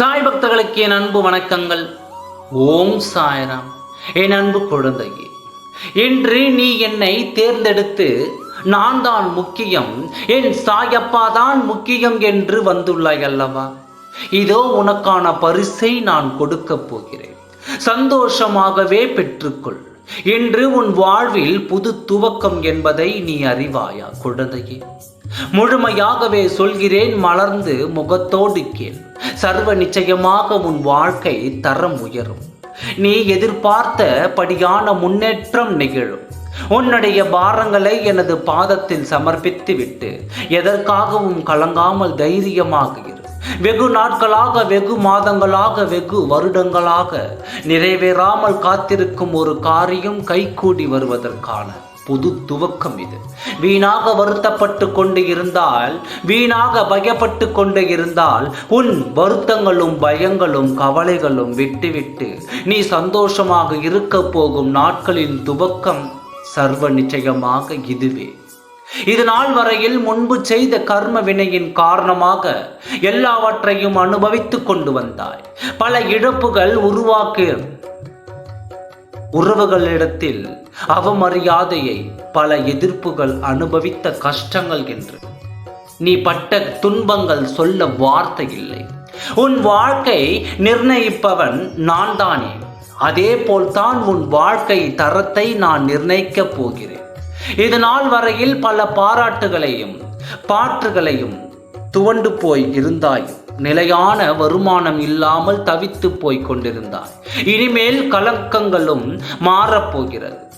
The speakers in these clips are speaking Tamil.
சாய் பக்தர்களுக்கு என் அன்பு வணக்கங்கள். ஓம் சாய்ராம். என் அன்பு குழந்தையே இன்று நீ என்னை தேர்ந்தெடுத்து நான் தான் முக்கியம் என் சாயப்பா தான் முக்கியம் என்று வந்துள்ளாய் அல்லவா? இதோ உனக்கான பரிசை நான் கொடுக்கப் போகிறேன். சந்தோஷமாகவே பெற்றுக்கொள். இன்று உன் வாழ்வில் புது துவக்கம் என்பதை நீ அறிவாயா குழந்தையே? முழுமையாகவே சொல்கிறேன் மலர்ந்து முகத்தோடு கேள். சர்வ நிச்சயமாக உன் வாழ்க்கை தரம் உயரும். நீ எதிர்பார்த்த படியான முன்னேற்றம் நிகழும். உன்னுடைய பாரங்களை எனது பாதத்தில் சமர்ப்பித்து விட்டு எதற்காகவும் கலங்காமல் தைரியமாக இரு. வெகு நாட்களாக வெகு மாதங்களாக வெகு வருடங்களாக நிறைவேறாமல் காத்திருக்கும் ஒரு காரியம் கைகூடி வருவதற்கான புது துவக்கம் இது. வீணாக வருத்தப்பட்டு கொண்டு இருந்தால் வீணாக பயப்பட்டு கொண்டு இருந்தால் உன் வருத்தங்களும் பயங்களும் கவலைகளும் விட்டுவிட்டு நீ சந்தோஷமாக இருக்க போகும் நாட்களின் துவக்கம் சர்வ நிச்சயமாக இதுவே. இது நாள் வரையில் முன்பு செய்த கர்ம வினையின் காரணமாக எல்லாவற்றையும் அனுபவித்துக் கொண்டு வந்தாய். பல இழப்புகள் உருவாக்கு உறவுகளிடத்தில் அவமரியாதையை பல எதிர்ப்புகள் அனுபவித்த கஷ்டங்கள் என்று. நீ பட்ட துன்பங்கள் சொல்ல வார்த்தை இல்லை. உன் வாழ்க்கை நிர்ணயிப்பவன் நான் தானே. அதே போல்தான் உன் வாழ்க்கை தரத்தை நான் நிர்ணயிக்கப் போகிறேன். இது நாள் வரையில் பல பாராட்டுகளையும் பாற்றுகளையும் துவண்டு போய் இருந்தாயும். நிலையான வருமானம் இல்லாமல் தவித்து போய் கொண்டிருந்தாய். இனிமேல் கலக்கங்களும் மாறப்போகிறது.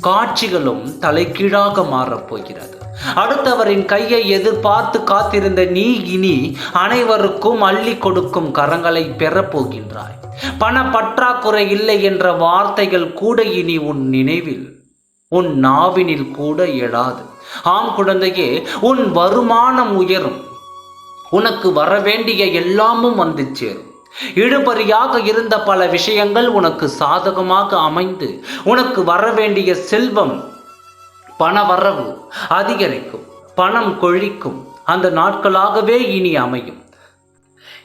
காட்சிகளும் தலைகீழாக மாறப்போகிறது. அடுத்தவரின் கையை எதிர்பார்த்து காத்திருந்த நீ இனி அனைவருக்கும் அள்ளி கொடுக்கும் கரங்களை பெறப்போகின்றாய். பண பற்றாக்குறை இல்லை என்ற வார்த்தைகள் கூட இனி உன் நினைவில் உன் நாவினில் கூட எழாது. ஆம் குழந்தையே உன் வருமானம் உயரும். உனக்கு வரவேண்டிய எல்லாமும் வந்து சேரும் இழுபறியாக இருந்த பல விஷயங்கள் உனக்கு சாதகமாக அமைந்து உனக்கு வர வேண்டிய செல்வம் பணவரவு அதிகரிக்கும் பணம் கொழிக்கும் அந்த நாட்களாகவே இனி அமையும்.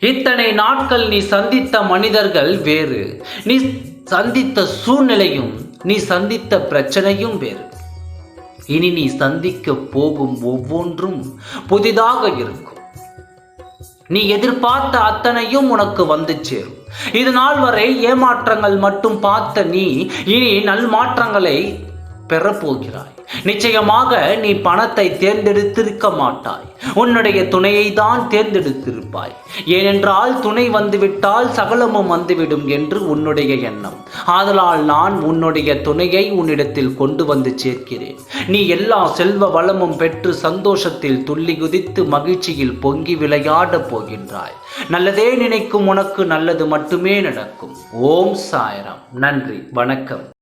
இத்தனை நாட்கள் நீ சந்தித்த மனிதர்கள் வேறு நீ சந்தித்த சூழ்நிலையும் நீ சந்தித்த பிரச்சனையும் வேறு. இனி நீ சந்திக்க போகும் ஒவ்வொன்றும் புதிதாக இருக்கும். நீ எதிர்பார்த்த அத்தனையும் உனக்கு வந்து சேரும் இது நாள் வரை ஏமாற்றங்கள் மட்டும் பார்த்த நீ இனி நல்மாற்றங்களை பெறப்போகிறாய். நிச்சயமாக நீ பணத்தை தேர்ந்தெடுத்திருக்க மாட்டாய். உன்னுடைய துணையை தான் தேர்ந்தெடுத்திருப்பாய். ஏனென்றால் துணை வந்துவிட்டால் சகலமும் வந்துவிடும் என்று உன்னுடைய எண்ணம். ஆதலால் நான் உன்னுடைய துணையை உன்னிடத்தில் கொண்டு வந்து சேர்க்கிறேன். நீ எல்லா செல்வ வளமும் பெற்று சந்தோஷத்தில் துள்ளி குதித்து மகிழ்ச்சியில் பொங்கி விளையாட போகின்றாய். நல்லதே நினைக்கும் உனக்கு நல்லது மட்டுமே நடக்கும். ஓம் சாயரம். நன்றி. வணக்கம்.